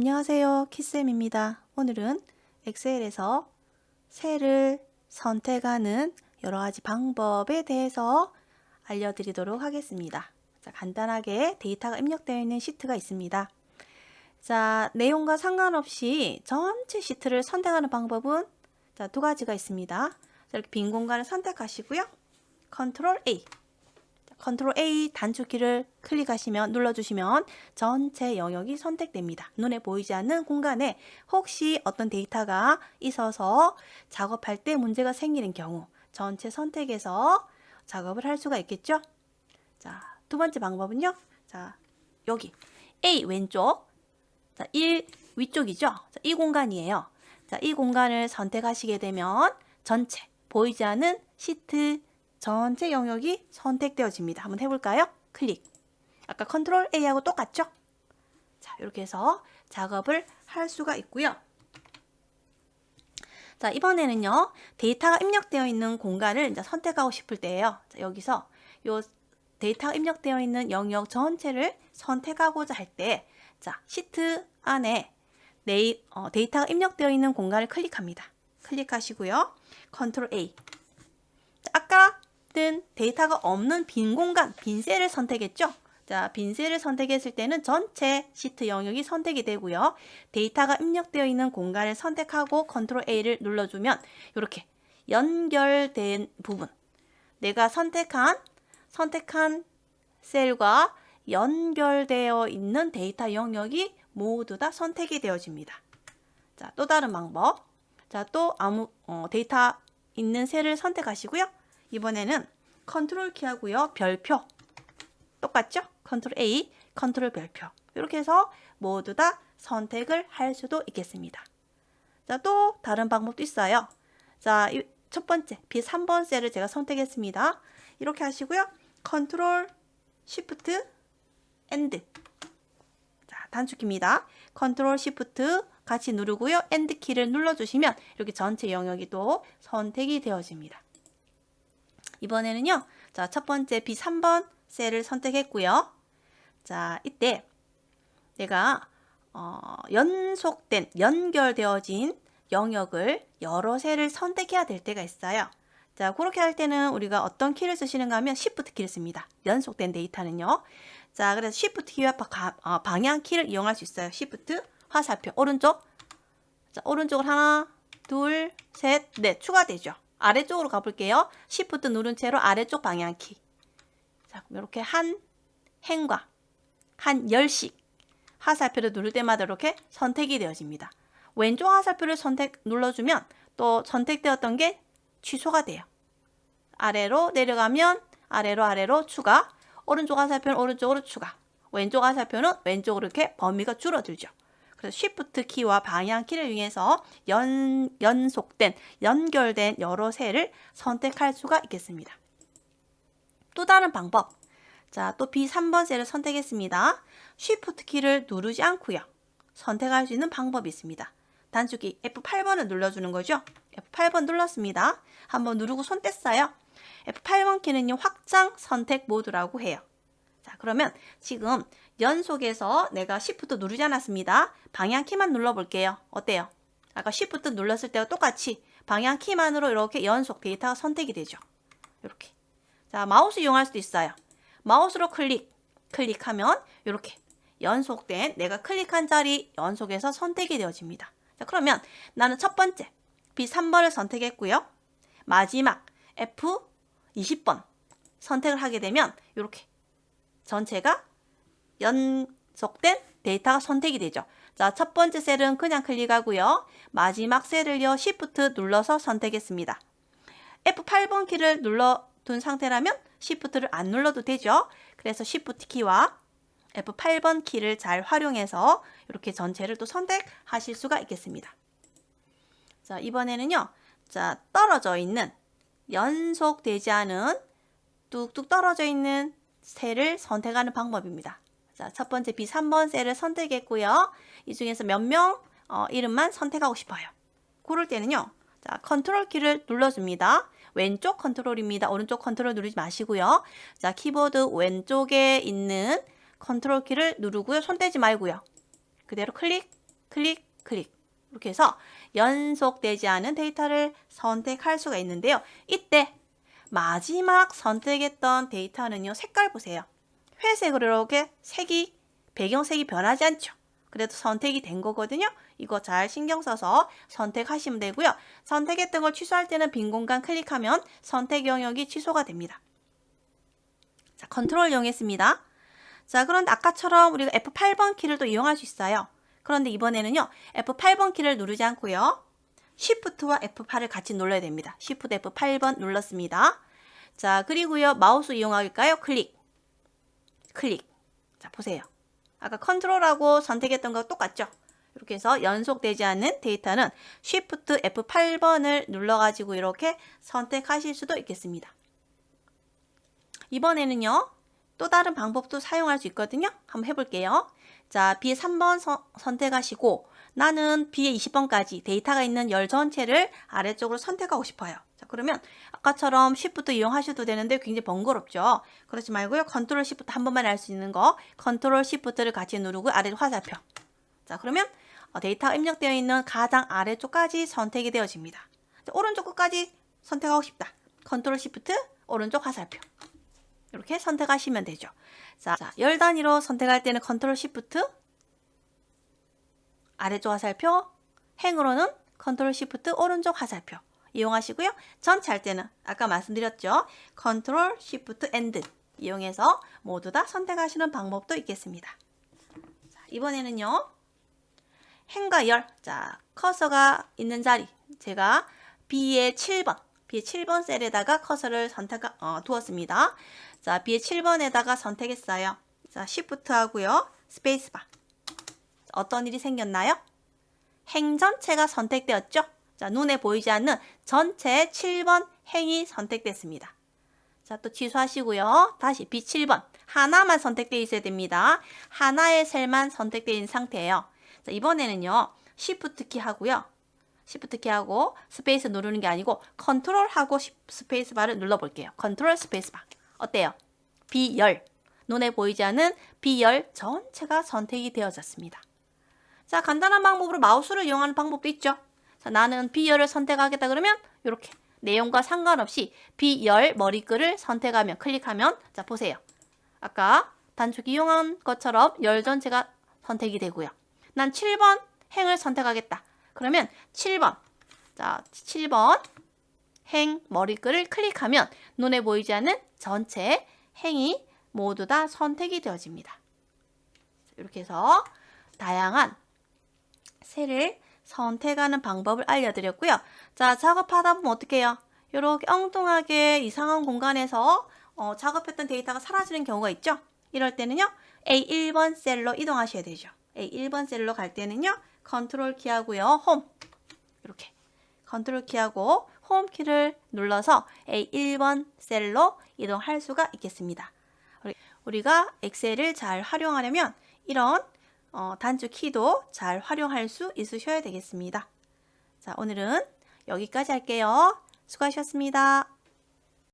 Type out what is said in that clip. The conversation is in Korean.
안녕하세요. 키쌤입니다. 오늘은 엑셀에서 셀을 선택하는 여러 가지 방법에 대해서 알려드리도록 하겠습니다. 자, 간단하게 데이터가 입력되어 있는 시트가 있습니다. 자, 내용과 상관없이 전체 시트를 선택하는 방법은 자, 두 가지가 있습니다. 자, 이렇게 빈 공간을 선택하시고요. 컨트롤 A. 자, 컨트롤 A 단축키를 클릭하시면 눌러주시면 전체 영역이 선택됩니다. 눈에 보이지 않는 공간에 혹시 어떤 데이터가 있어서 작업할 때 문제가 생기는 경우 전체 선택해서 작업을 할 수가 있겠죠. 자, 두 번째 방법은요. 자, 여기 A 왼쪽 자, 1 위쪽이죠. 자, 이 공간이에요. 자, 이 공간을 선택하시게 되면 전체 보이지 않는 시트 전체 영역이 선택되어집니다. 한번 해볼까요? 클릭. 아까 컨트롤 A하고 똑같죠? 자, 이렇게 해서 작업을 할 수가 있고요. 자, 이번에는요. 데이터가 입력되어 있는 공간을 이제 선택하고 싶을 때예요. 자, 여기서 요 데이터가 입력되어 있는 영역 전체를 선택하고자 할 때, 자, 시트 안에 네이, 어, 데이터가 입력되어 있는 공간을 클릭합니다. 클릭하시고요. 컨트롤 A. 자, 아까 는 데이터가 없는 빈 공간, 빈 셀을 선택했죠? 자, 빈 셀을 선택했을 때는 전체 시트 영역이 선택이 되고요. 데이터가 입력되어 있는 공간을 선택하고 컨트롤 A를 눌러주면 이렇게 연결된 부분, 내가 선택한 선택한 셀과 연결되어 있는 데이터 영역이 모두 다 선택이 되어집니다. 자, 또 다른 방법. 자, 또 아무 어, 데이터 있는 셀을 선택하시고요. 이번에는 컨트롤 키하고요. 별표. 똑같죠? 컨트롤 A, 컨트롤 별표. 이렇게 해서 모두 다 선택을 할 수도 있겠습니다. 자, 또 다른 방법도 있어요. 자, 이첫 번째 B3번 셀을 제가 선택했습니다. 이렇게 하시고요. 컨트롤 시프트 엔드. 자, 단축키입니다. 컨트롤 시프트 같이 누르고요. 엔드 키를 눌러 주시면 이렇게 전체 영역이 또 선택이 되어집니다. 이번에는요. 자, 첫 번째 B3번 셀을 선택했고요. 자, 이때 내가 어, 연속된 연결되어진 영역을 여러 셀을 선택해야 될 때가 있어요. 자, 그렇게 할 때는 우리가 어떤 키를 쓰시는가 하면 Shift 키를 씁니다. 연속된 데이터는요. 자, 그래서 Shift 키와 바, 어, 방향 키를 이용할 수 있어요. Shift 화살표 오른쪽. 자, 오른쪽을 하나, 둘, 셋, 넷 추가되죠. 아래쪽으로 가볼게요. Shift 누른 채로 아래쪽 방향 키. 자, 이렇게 한 행과 한 열씩 화살표를 누를 때마다 이렇게 선택이 되어집니다. 왼쪽 화살표를 선택 눌러주면 또 선택되었던 게 취소가 돼요. 아래로 내려가면 아래로 아래로 추가, 오른쪽 화살표는 오른쪽으로 추가, 왼쪽 화살표는 왼쪽으로 이렇게 범위가 줄어들죠. 그래서 Shift 키와 방향 키를 이용해서 연, 연속된, 연결된 여러 셀을 선택할 수가 있겠습니다. 또 다른 방법. 자, 또 B3번 셀을 선택했습니다. Shift 키를 누르지 않고요. 선택할 수 있는 방법이 있습니다. 단축키 F8번을 눌러주는 거죠. F8번 눌렀습니다. 한번 누르고 손 뗐어요. F8번 키는요, 확장 선택 모드라고 해요. 자, 그러면 지금 연속해서 내가 Shift 누르지 않았습니다. 방향 키만 눌러볼게요. 어때요? 아까 Shift 눌렀을 때와 똑같이 방향 키만으로 이렇게 연속 데이터가 선택이 되죠. 이렇게. 자, 마우스 이용할 수도 있어요. 마우스로 클릭, 클릭하면 이렇게 연속된 내가 클릭한 자리 연속해서 선택이 되어집니다. 자, 그러면 나는 첫 번째 B3번을 선택했고요. 마지막 F20번 선택을 하게 되면 이렇게 전체가 연속된 데이터가 선택이 되죠. 자, 첫 번째 셀은 그냥 클릭하고요. 마지막 셀을요, Shift 눌러서 선택했습니다. F8번 키를 눌러둔 상태라면 Shift를 안 눌러도 되죠. 그래서 Shift 키와 F8번 키를 잘 활용해서 이렇게 전체를 또 선택하실 수가 있겠습니다. 자, 이번에는요. 자, 떨어져 있는 연속되지 않은 뚝뚝 떨어져 있는 셀을 선택하는 방법입니다. 자, 첫 번째 B3번 셀을 선택했고요. 이 중에서 몇명 어, 이름만 선택하고 싶어요. 그럴 때는요. 자, 컨트롤 키를 눌러줍니다. 왼쪽 컨트롤입니다. 오른쪽 컨트롤 누르지 마시고요. 자, 키보드 왼쪽에 있는 컨트롤 키를 누르고요. 손 떼지 말고요. 그대로 클릭, 클릭, 클릭. 이렇게 해서 연속되지 않은 데이터를 선택할 수가 있는데요. 이때 마지막 선택했던 데이터는요. 색깔 보세요. 회색으로 이렇게 색이 배경색이 변하지 않죠. 그래도 선택이 된 거거든요. 이거 잘 신경 써서 선택하시면 되고요. 선택했던 걸 취소할 때는 빈 공간 클릭하면 선택 영역이 취소가 됩니다. 자, 컨트롤 이용했습니다. 자, 그런데 아까처럼 우리가 F8번 키를 또 이용할 수 있어요. 그런데 이번에는요, F8번 키를 누르지 않고요, Shift와 F8을 같이 눌러야 됩니다. Shift F8번 눌렀습니다. 자, 그리고요, 마우스 이용할까요? 클릭. 클릭. 자, 보세요. 아까 컨트롤하고 선택했던 거 똑같죠? 이렇게 해서 연속되지 않는 데이터는 Shift F8번을 눌러가지고 이렇게 선택하실 수도 있겠습니다. 이번에는요, 또 다른 방법도 사용할 수 있거든요. 한번 해볼게요. 자, B의 3번 서- 선택하시고 나는 B의 20번까지 데이터가 있는 열 전체를 아래쪽으로 선택하고 싶어요. 자, 그러면 아까처럼 Shift 이용하셔도 되는데 굉장히 번거롭죠. 그렇지 말고요. 컨트롤 Shift 한 번만 할 수 있는 거 컨트롤 Shift를 같이 누르고 아래 화살표. 자, 그러면 어, 데이터가 입력되어 있는 가장 아래쪽까지 선택이 되어집니다. 자, 오른쪽 끝까지 선택하고 싶다. 컨트롤 Shift 오른쪽 화살표. 이렇게 선택하시면 되죠. 자, 자, 열 단위로 선택할 때는 컨트롤 시프트 아래쪽 화살표 행으로는 컨트롤 시프트 오른쪽 화살표 이용하시고요. 전체 할 때는 아까 말씀드렸죠. 컨트롤 시프트 엔드 이용해서 모두 다 선택하시는 방법도 있겠습니다. 자, 이번에는요. 행과 열. 자, 커서가 있는 자리. 제가 B의 7번, B의 7번 셀에다가 커서를 선택, 어, 두었습니다. 자, B의 7번에다가 선택했어요. 자, Shift 하고요. 스페이스바. 어떤 일이 생겼나요? 행 전체가 선택되었죠? 자, 눈에 보이지 않는 전체 7번 행이 선택됐습니다. 자, 또 취소하시고요. 다시 B7번. 하나만 선택되어 있어야 됩니다. 하나의 셀만 선택되어 있는 상태예요. 자, 이번에는요. Shift 키 하고요. Shift 키 하고 스페이스 누르는 게 아니고 컨트롤 하고 스페이스 바를 눌러 볼게요. 컨트롤 스페이스 바. 어때요? B열. 눈에 보이지 않는 B열 전체가 선택이 되어졌습니다. 자, 간단한 방법으로 마우스를 이용하는 방법도 있죠. 자, 나는 B열을 선택하겠다 그러면 이렇게 내용과 상관없이 B열 머리글을 선택하면 클릭하면 자, 보세요. 아까 단축 이용한 것처럼 열 전체가 선택이 되고요. 난 7번 행을 선택하겠다. 그러면 7번. 자, 7번 행 머리글을 클릭하면 눈에 보이지 않는 전체 행이 모두 다 선택이 되어집니다. 이렇게 해서 다양한 셀을 선택하는 방법을 알려드렸고요. 자, 작업하다 보면 어떻게 해요? 이렇게 엉뚱하게 이상한 공간에서 어, 작업했던 데이터가 사라지는 경우가 있죠? 이럴 때는요, A1번 셀로 이동하셔야 되죠. A1번 셀로 갈 때는요, 컨트롤 키하고요, 홈. 이렇게. 컨트롤 키하고 홈 키를 눌러서 A1번 셀로 이동할 수가 있겠습니다. 우리- 우리가 엑셀을 잘 활용하려면 이런 어, 단축 키도 잘 활용할 수 있으셔야 되겠습니다. 자, 오늘은 여기까지 할게요. 수고하셨습니다.